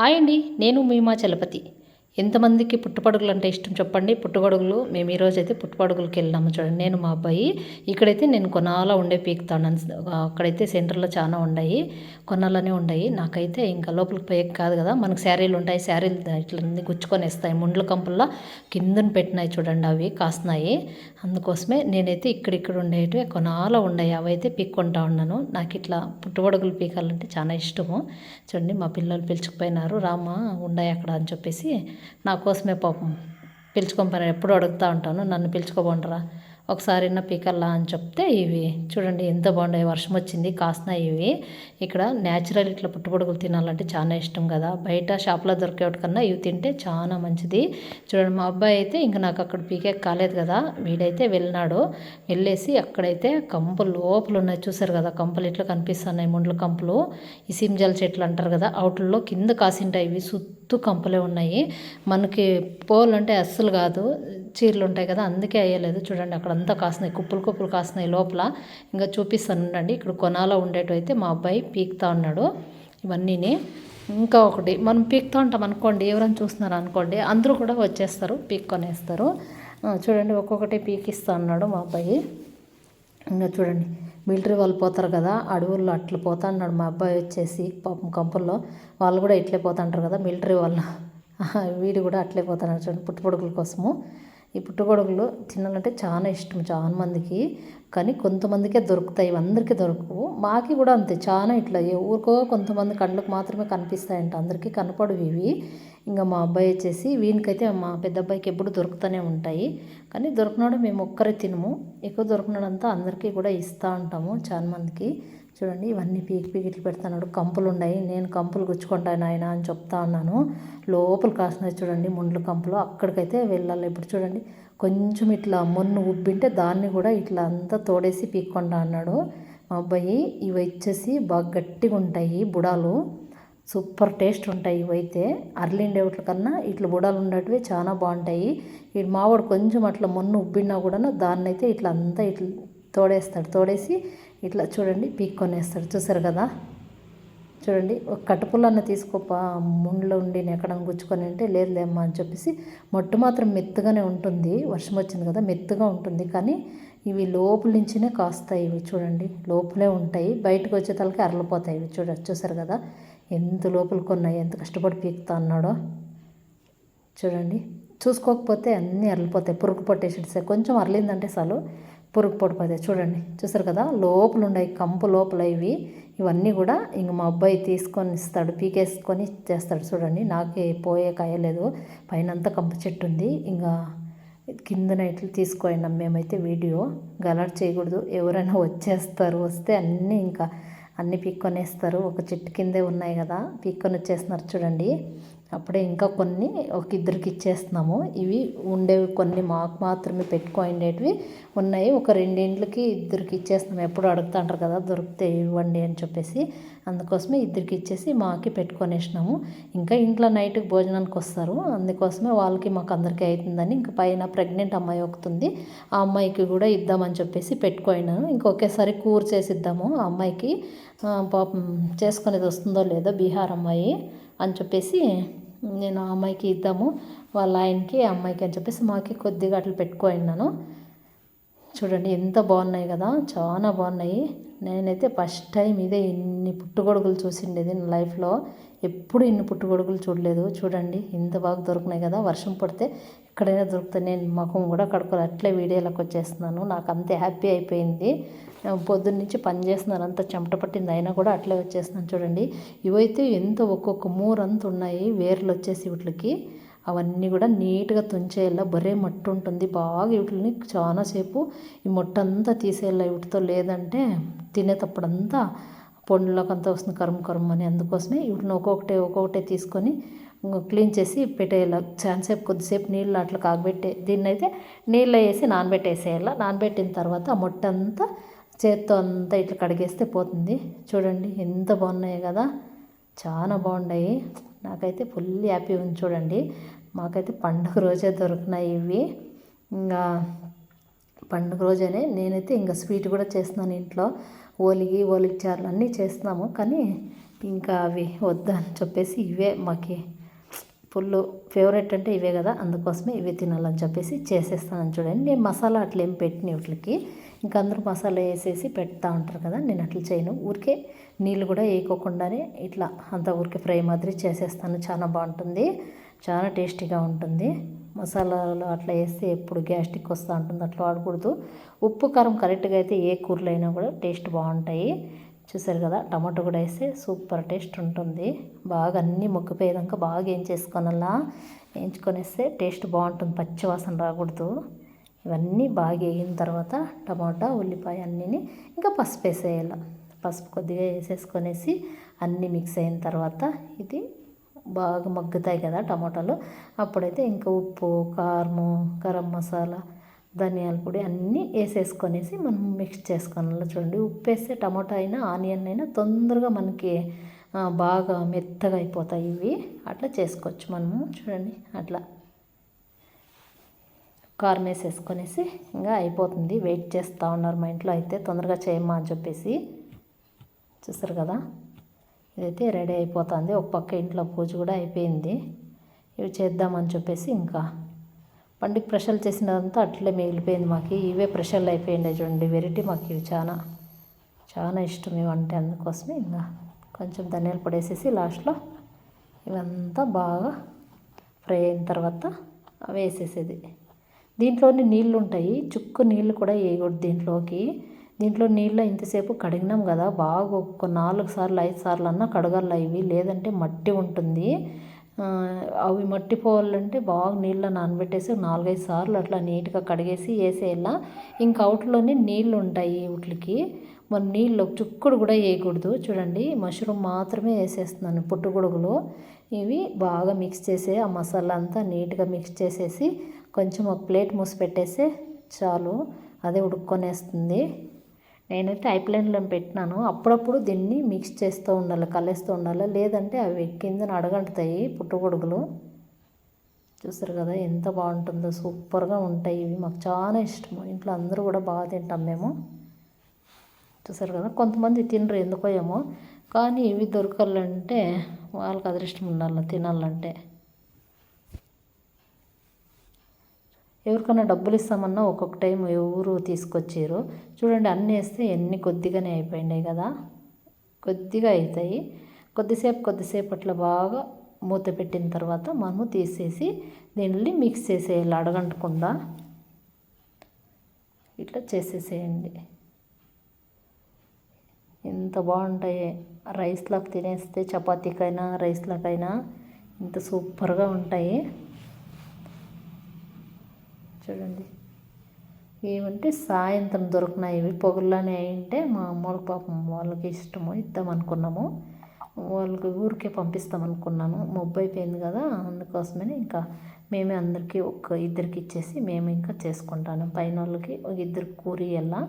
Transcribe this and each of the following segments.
Hi అండి నేను మీమా చలపతి. ఎంతమందికి పుట్టుపడుగులు అంటే ఇష్టం చెప్పండి. పుట్టుపడుగులు మేము ఈరోజు అయితే పుట్టుపడుగులకి వెళ్ళినాము చూడండి. నేను మా అబ్బాయి ఇక్కడైతే నేను కొనాల ఉండే పీకుతాను అక్కడైతే సెంటర్లో చాలా ఉన్నాయి కొనాలనే ఉన్నాయి నాకైతే ఇంకా లోపలికి పోయేకి కాదు కదా. మనకు శారీలు ఉంటాయి. శారీలు ఇట్లా గుచ్చుకొని ఇస్తాయి ముండ్ల కంపుల్లో కిందన పెట్టినాయి చూడండి అవి కాస్తున్నాయి. అందుకోసమే నేనైతే ఇక్కడిక్కడ ఉండేవి కొనాల ఉన్నాయి అవి అయితే పీక్కుంటా ఉన్నాను. నాకు ఇట్లా పుట్టుబడుగులు పీకాలంటే చాలా ఇష్టము. చూడండి మా పిల్లలు పిలుచుకుపోయినారు. రామా ఉన్నాయి అక్కడ అని చెప్పేసి నా కోసమే పాపం. పిలుచుకొని ఎప్పుడు అడుగుతూ ఉంటాను. నన్ను పిలుచుకోబోండరా. ఒకసారి నా పీకల్లా అని చెప్తే ఇవి చూడండి ఎంత బాగున్నాయి వర్షం వచ్చింది కాసిన ఇవి. ఇక్కడ న్యాచురల్ ఇట్లా పుట్టుపొడుగులు తినాలంటే చాలా ఇష్టం కదా. బయట షాప్లో దొరికేవాటి కన్నా ఇవి తింటే చాలా మంచిది. చూడండి మా అబ్బాయి అయితే ఇంకా నాకు అక్కడ పీకే కాలేదు కదా. వీడైతే వెళ్ళినాడు. వెళ్ళేసి అక్కడైతే కంపులు లోపలు ఉన్నాయి. చూసారు కదా కంపలు ఇట్లా కనిపిస్తున్నాయి. ముండ్ల కంపులు. ఈ సింజల్ చెట్లు అంటారు కదా అవుట్లలో కింద కాసింటాయి ఇవి. సుత్తు కంపులే ఉన్నాయి. మనకి పోలంటే అస్సలు కాదు. చీరలు ఉంటాయి కదా అందుకే అయ్యలేదు చూడండి అక్కడ అంతా కాస్తున్నాయి కుప్పలు కుప్పలు కాస్తున్నాయి లోపల. ఇంకా చూపిస్తాను ఉండండి. ఇక్కడ కొనాలో ఉండేటైతే మా అబ్బాయి పీకుతా ఉన్నాడు. ఇవన్నీని. ఇంకా ఒకటి మనం పీక్తూ ఉంటాం అనుకోండి. ఎవరైనా చూస్తున్నారు అనుకోండి. అందరూ కూడా వచ్చేస్తారు పీక్కొనేస్తారు. చూడండి ఒక్కొక్కటి పీకిస్తా ఉన్నాడు మా అబ్బాయి. ఇంకా చూడండి. మిలిటరీ వాళ్ళు పోతారు కదా అడవుల్లో అట్లా పోతా అన్నాడు మా అబ్బాయి వచ్చేసి పాపం కంపుల్లో. వాళ్ళు కూడా ఇట్లే పోతుంటారు కదా మిలిటరీ వాళ్ళు. వీడు కూడా అట్లే పోతున్నారు చూడండి పుట్టుపొడుగుల కోసము. ఈ పుట్టగొడుగులు తినాలంటే చాలా ఇష్టం చాలా మందికి. కానీ కొంతమందికే దొరుకుతాయి అందరికీ దొరకవు. మాకి కూడా అంతే చాలా ఇట్లా ఊరికో కొంతమంది కళ్ళకు మాత్రమే కనిపిస్తాయంట అందరికీ కనపడవు ఇవి. ఇంకా మా అబ్బాయి వచ్చేసి వీనికైతే మా పెద్ద అబ్బాయికి ఎప్పుడు దొరుకుతూనే ఉంటాయి. కానీ దొరికినాడు మేము ఒక్కరే తినము ఎక్కువ దొరికినాడంతా అందరికీ కూడా ఇస్తూ ఉంటాము చాలా మందికి. చూడండి ఇవన్నీ పీకి పీకి పెడుతున్నాడు. కంపులు ఉన్నాయి. నేను కంపులు గుచ్చుకుంటాను ఆయన అని చెప్తా ఉన్నాను. లోపల కాసినాయి చూడండి ముండ్ల కంపులు. అక్కడికైతే వెళ్ళాలి. ఇప్పుడు చూడండి కొంచెం ఇట్లా మొన్ను ఉబ్బింటే దాన్ని కూడా ఇట్లా అంతా తోడేసి పీక్కుంటా అన్నాడు. మా అబ్బాయి ఇవి వచ్చేసి బాగా గట్టిగా ఉంటాయి బుడాలు. సూపర్ టేస్ట్ ఉంటాయి ఇవైతే అర్లిండేవట్ల కన్నా ఇట్లా బుడాలు ఉండేటివి చాలా బాగుంటాయి. ఈ మావాడు కొంచెం అట్లా మొన్ను ఉబ్బినా కూడా దాన్నైతే ఇట్లా అంతా ఇట్లా తోడేస్తాడు. తోడేసి ఇట్లా చూడండి పీక్కొనేస్తాడు చూసారు కదా? చూడండి ఒక కట్టుపుల్లన్న తీసుకోపా ముండ్లో ఉండి ఎక్కడ గుచ్చుకొని అంటే లేదులేమ్మా అని చెప్పేసి మొట్టు మాత్రం మెత్తగానే ఉంటుంది. వర్షం వచ్చింది కదా మెత్తగా ఉంటుంది. కానీ ఇవి లోపల నుంచినే కాస్తాయి ఇవి చూడండి. లోపలే ఉంటాయి. బయటకు వచ్చే తలకి అరలిపోతాయి ఇవి చూడ చూసారు కదా? ఎంత లోపలికి కొన్నాయి ఎంత కష్టపడి పీకుతా అన్నాడో. చూడండి చూసుకోకపోతే అన్నీ అరలిపోతాయి. పురుగు పట్టేసి కొంచెం అరలిందంటే చాలు. పురుగు పడిపోతాయి చూడండి. చూసారు కదా? లోపల ఉన్నాయి కంపు లోపల ఇవి. ఇవన్నీ కూడా ఇంక మా అబ్బాయి తీసుకొని ఇస్తాడు పీకేసుకొని చేస్తాడు చూడండి. నాకే పోయే కాయలేదు పైన అంతా కంప చెట్టు ఉంది. ఇంకా కిందన ఇట్లు తీసుకుపోయినాం మేమైతే వీడియో గలట్ చేయకూడదు. ఎవరైనా వచ్చేస్తారు వస్తే అన్నీ ఇంకా అన్నీ పీక్కొనేస్తారు. ఒక చెట్టు కిందే ఉన్నాయి కదా పీక్కొని వచ్చేస్తున్నారు చూడండి. అప్పుడే ఇంకా కొన్ని ఒక ఇద్దరికి ఇచ్చేస్తున్నాము. ఇవి ఉండేవి కొన్ని మాకు మాత్రమే పెట్టుకోండేటివి ఉన్నాయి. ఒక రెండింటికి ఇద్దరికి ఇచ్చేస్తున్నాము ఎప్పుడు అడుగుతుంటారు కదా దొరికితే ఇవ్వండి అని చెప్పేసి. అందుకోసమే ఇద్దరికి ఇచ్చేసి మాకి పెట్టుకొనేసినాము. ఇంకా ఇంట్లో నైట్కి భోజనానికి వస్తారు. అందుకోసమే వాళ్ళకి మాకు అందరికీ అవుతుందని ఇంకా పైన ప్రెగ్నెంట్ అమ్మాయి ఒకతుంది ఆ అమ్మాయికి కూడా ఇద్దామని చెప్పేసి పెట్టుకోయినాను. ఇంకొకేసారి కూర చేసి ఇద్దాము ఆ అమ్మాయికి పాపం చేసుకునేది వస్తుందో లేదో బీహార్ అమ్మాయి. అని చెప్పేసి నేను ఆ అమ్మాయికి ఇద్దాము వాళ్ళ ఆయనకి అమ్మాయికి అని చెప్పేసి మాకి కొద్దిగా అట్లా పెట్టుకోయినాను చూడండి ఎంత బాగున్నాయి కదా చాలా బాగున్నాయి. నేనైతే ఫస్ట్ టైం ఇదే ఇన్ని పుట్టుగొడుగులు చూసిండేది నా లైఫ్లో. ఎప్పుడు ఇన్ని పుట్టుగొడుగులు చూడలేదు. చూడండి ఇంత బాగా దొరికినాయి కదా వర్షం పడితే ఎక్కడైనా దొరుకుతాయి. నేను ముఖం కూడా కడుక్కోవాలి. అట్లే వీడియోలోకి వచ్చేస్తున్నాను. నాకు అంతే హ్యాపీ అయిపోయింది. పొద్దున్న నుంచి పని చేస్తున్నాను అంత చెమట పట్టింది. అయినా కూడా అట్లే వచ్చేస్తున్నాను. చూడండి. ఇవైతే ఎంత ఒక్కొక్క మూరంత ఉన్నాయి. వేర్లు వచ్చేసి వీటికి. అవన్నీ కూడా నీట్గా తుంచేయాల? బరే మట్టు ఉంటుంది. బాగా వీటిని చాలాసేపు ఈ మొట్టంతా తీసేయాల? వీటితో లేదంటే తినేటప్పుడంతా పండ్లకంతా వస్తుంది. కరుము కరుము అని. అందుకోసమే వీటిని ఒక్కొక్కటే ఒక్కొక్కటే తీసుకొని క్లీన్ చేసి పెట్టేయాల? చాలాసేపు కొద్దిసేపు నీళ్ళు అట్లా కాగబెట్టే. దీన్ని అయితే నీళ్ళు వేసి నానబెట్టేసేయాల? నానబెట్టిన తర్వాత ఆ మొట్టంతా చేత్తో అంతా ఇట్లా కడిగేస్తే పోతుంది. చూడండి ఎంత బాగున్నాయి కదా. చాలా బాగున్నాయి నాకైతే ఫుల్ హ్యాపీ ఉంది చూడండి. మాకైతే పండుగ రోజే దొరికినాయి ఇవి. ఇంకా పండుగ రోజనే నేనైతే ఇంకా స్వీట్ కూడా చేస్తున్నాను ఇంట్లో. ఓలిగి ఓలిగి చారులు అన్నీ చేస్తున్నాము. కానీ ఇంకా అవి వద్దని చెప్పేసి ఇవే మాకి ఫుల్ ఫేవరెట్ అంటే ఇవే కదా. అందుకోసమే ఇవే తినాలని చెప్పేసి చేసేస్తాను చూడండి. నేను మసాలా అట్లా ఏం పెట్టిన వీటికి. ఇంకా అందరూ మసాలా వేసేసి పెడతా ఉంటారు కదా నేను అట్లా చేయను. ఊరికే నీళ్ళు కూడా వేయకోకుండానే ఇట్లా అంత ఊరికే ఫ్రై మాదిరి చేసేస్తాను. చాలా బాగుంటుంది చాలా టేస్టీగా ఉంటుంది. మసాలాలు అట్లా వేస్తే ఎప్పుడు గ్యాస్ట్రిక్ వస్తూ ఉంటుంది అట్లా వాడకూడదు. ఉప్పు కారం కరెక్ట్గా అయితే ఏ కూరలు అయినా కూడా టేస్ట్ బాగుంటాయి. చూసారు కదా టమాటో కూడా వేస్తే సూపర్ టేస్ట్ ఉంటుంది. బాగా అన్నీ మొగ్గిపోయేదాకా బాగా ఏం చేసుకోనల్లా? వేయించుకొనేస్తే టేస్ట్ బాగుంటుంది పచ్చి వాసన రాకూడదు. ఇవన్నీ బాగా వేగిన తర్వాత టమాటా ఉల్లిపాయ అన్నీ ఇంకా పసుపు వేసేయాలి. పసుపు కొద్దిగా వేసేసుకొనేసి అన్నీ మిక్స్ అయిన తర్వాత ఇది బాగా మగ్గుతాయి కదా టమాటాలు. అప్పుడైతే ఇంకా ఉప్పు కారము గరం మసాలా ధనియాల పొడి అన్నీ వేసేసుకొనేసి మనం మిక్స్ చేసుకోవాలి చూడండి. ఉప్పు వేస్తే టమాటా అయినా ఆనియన్ అయినా తొందరగా మనకి బాగా మెత్తగా అయిపోతాయి ఇవి. అట్లా చేసుకోవచ్చు మనము. చూడండి అట్లా. కారం వేసేసుకొనేసి ఇంకా అయిపోతుంది. వెయిట్ చేస్తూ ఉన్నారు మా ఇంట్లో అయితే. తొందరగా చేయమ్మా అని చెప్పేసి చూస్తారు కదా? ఇదైతే రెడీ అయిపోతుంది. ఒక పక్క ఇంట్లో పూజ కూడా అయిపోయింది. ఇవి చేద్దామని చెప్పేసి ఇంకా పండుగ ప్రషలు చేసినదంతా అట్లే మిగిలిపోయింది మాకు. ఇవే ప్రషలు అయిపోయింది చూడండి. వెరైటీ మాకు ఇవి చాలా చాలా ఇష్టం ఇవంటే అందుకోసమే. ఇంకా కొంచెం ధనియాలు పడేసేసి లాస్ట్లో ఇవంతా బాగా ఫ్రై అయిన తర్వాత వేసేసేది. దీంట్లోని నీళ్ళు ఉంటాయి చుక్కు నీళ్ళు కూడా వేయకూడదు దీంట్లోకి. దీంట్లో నీళ్ళు ఇంతసేపు కడిగినాం కదా బాగా ఒక నాలుగు సార్లు ఐదు సార్లు అన్నా కడగాల ఇవి. లేదంటే మట్టి ఉంటుంది. అవి మట్టి పోవాలంటే బాగా నీళ్ళ నానబెట్టేసి నాలుగైదు సార్లు అట్లా నీట్గా కడిగేసి వేసేయాల. ఇంకా అవుట్లోనే నీళ్ళు ఉంటాయి వీటికి. మరి నీళ్ళు చుక్కుడు కూడా వేయకూడదు. చూడండి మష్రూమ్ మాత్రమే వేసేస్తున్నాను పుట్టుగొడుగులు ఇవి బాగా మిక్స్ చేసే ఆ మసాలా అంతా నీట్గా మిక్స్ చేసేసి కొంచెం ఒక ప్లేట్ మూసి పెట్టేస్తే చాలు అదే ఉడుక్కొనేస్తుంది. నేనైతే ఐప్లైన్లో పెట్టినాను. అప్పుడప్పుడు దీన్ని మిక్స్ చేస్తూ ఉండాలి కలేస్తూ ఉండాలి. లేదంటే అవి కిందన అడగంటుతాయి పుట్టగొడుగులు చూసారు కదా ఎంత బాగుంటుందో సూపర్గా ఉంటాయి ఇవి. మాకు చాలా ఇష్టము ఇంట్లో అందరూ కూడా బాగా తింటాం మేము. చూసారు కదా కొంతమంది తినరు ఎందుకో ఏమో. కానీ ఇవి దొరకాలంటే వాళ్ళకి అదృష్టం ఉండాలి తినాలంటే. ఎవరికైనా డబ్బులు ఇస్తామన్నా ఒక్కొక్క టైం ఎవరు తీసుకొచ్చారు. చూడండి అన్నీ వేస్తే ఎన్ని కొద్దిగానే అయిపోయినాయి కదా. కొద్దిగా అవుతాయి. కొద్దిసేపు కొద్దిసేపు అట్లా బాగా మూత పెట్టిన తర్వాత మనము తీసేసి దీన్ని మిక్స్ చేసేయాలి. అడగంటకుండా ఇట్లా చేసేసేయండి. ఎంత బాగుంటాయి. రైస్లాగా తినేస్తే చపాతీకైనా రైస్లకైనా ఇంత సూపర్గా ఉంటాయి. చూడండి. ఏమంటే సాయంత్రం దొరికినాయి ఇవి పొగల్లోనే అయింటే మా అమ్మోళ్ళ పాపం వాళ్ళకి ఇష్టము ఇద్దాం అనుకున్నాము. వాళ్ళకి ఊరికే పంపిస్తాం అనుకున్నాను. మొబ్బు అయిపోయింది కదా అందుకోసమని ఇంకా మేమే అందరికీ ఒక ఇద్దరికి ఇచ్చేసి మేము ఇంకా చేసుకుంటాను. పైన వాళ్ళకి ఒక ఇద్దరు కూర ఎలా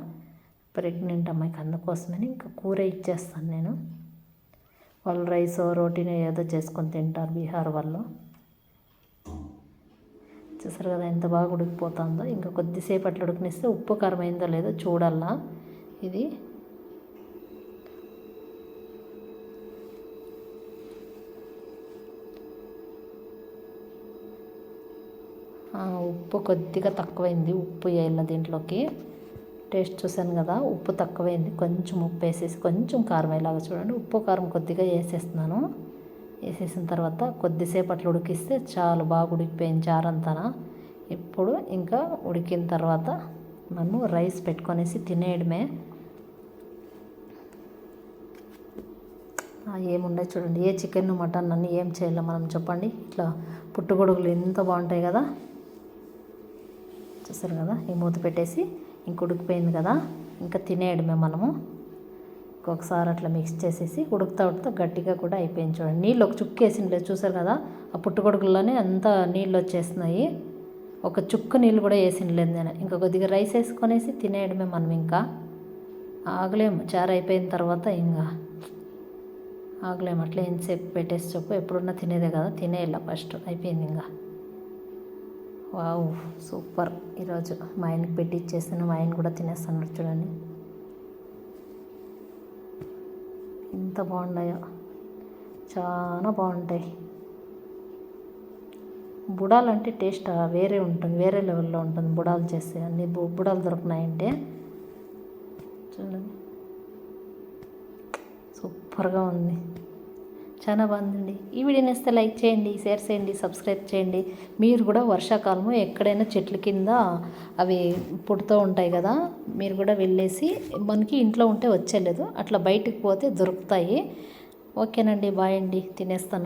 ప్రెగ్నెంట్ అమ్మాయికి అందుకోసమని ఇంకా కూర ఇచ్చేస్తాను నేను. వాళ్ళు రైస్ రోటీని ఏదో చేసుకొని తింటారు బీహార్ వాళ్ళు. చూసారు కదా ఎంత బాగా ఉడికిపోతుందో. ఇంకా కొద్దిసేపు అట్లా ఉడికినిస్తే ఉప్పు కారం అయిందో లేదో చూడాలా ఇది ఉప్పు కొద్దిగా తక్కువైంది. ఉప్పు వేయాల దీంట్లోకి. టేస్ట్ చూశాను కదా ఉప్పు తక్కువైంది. కొంచెం ఉప్పు వేసేసి కొంచెం కారం అయ్యేలాగా చూడండి. ఉప్పు కారం కొద్దిగా వేసేస్తున్నాను. వేసేసిన తర్వాత కొద్దిసేపు అట్లా ఉడికిస్తే చాలు బాగా ఉడికిపోయింది చారంతన. ఇప్పుడు ఇంకా ఉడికిన తర్వాత మనము రైస్ పెట్టుకొనేసి తినేయడమే. ఏముండే చూడండి. ఏ చికెన్ మటన్ అన్నీ ఏం చేయాలో మనం చెప్పండి. ఇట్లా పుట్టుగొడుగులు ఎంత బాగుంటాయి కదా. చూస్తారు కదా? ఈ మూత పెట్టేసి ఇంక ఉడికిపోయింది కదా. ఇంకా తినేయడమే మనము. ఒకసారి అట్లా మిక్స్ చేసేసి ఉడుకుతా ఉడుకుతా గట్టిగా కూడా అయిపోయింది చూడండి. నీళ్ళు ఒక చుక్కు వేసిండలేదు చూసారు కదా? ఆ పుట్టుకొడుకుల్లోనే అంతా నీళ్ళు వచ్చేస్తున్నాయి ఒక చుక్క నీళ్ళు కూడా వేసిండలేదు నేను. ఇంకా కొద్దిగా రైస్ వేసుకొనేసి తినేయడమే మనం ఇంకా. ఆగలేము. చారు అయిపోయిన తర్వాత ఇంకా. ఆగలేము. అట్లా ఎంతసేపు పెట్టేసి చెప్పు. ఎప్పుడున్నా తినేదే కదా. తినేయాల ఫస్ట్. అయిపోయింది ఇంకా. Wow super. ఈరోజు మా ఆయనకి పెట్టి ఇచ్చేసాను. మా ఆయన కూడా తినేస్తాను చూడండి. ఎంత బాగున్నాయో. చాలా బాగుంటాయి. బుడాలంటే టేస్ట్ వేరే ఉంటుంది వేరే లెవెల్లో ఉంటుంది బుడాలు చేస్తే. అన్ని బు బుడాలు దొరికినాయంటే చూడండి. సూపర్గా ఉంది. చాలా బాగుందండి ఈ వీడియో నేస్తే లైక్ చేయండి షేర్ చేయండి సబ్స్క్రైబ్ చేయండి. మీరు కూడా వర్షాకాలము ఎక్కడైనా చెట్ల కింద అవి పుడుతూ ఉంటాయి కదా మీరు కూడా వెళ్ళేసి మనకి ఇంట్లో ఉంటే వచ్చేలేదు అట్లా బయటికి పోతే దొరుకుతాయి. ఓకేనండి బాయ్ అండి. తినేస్తాను.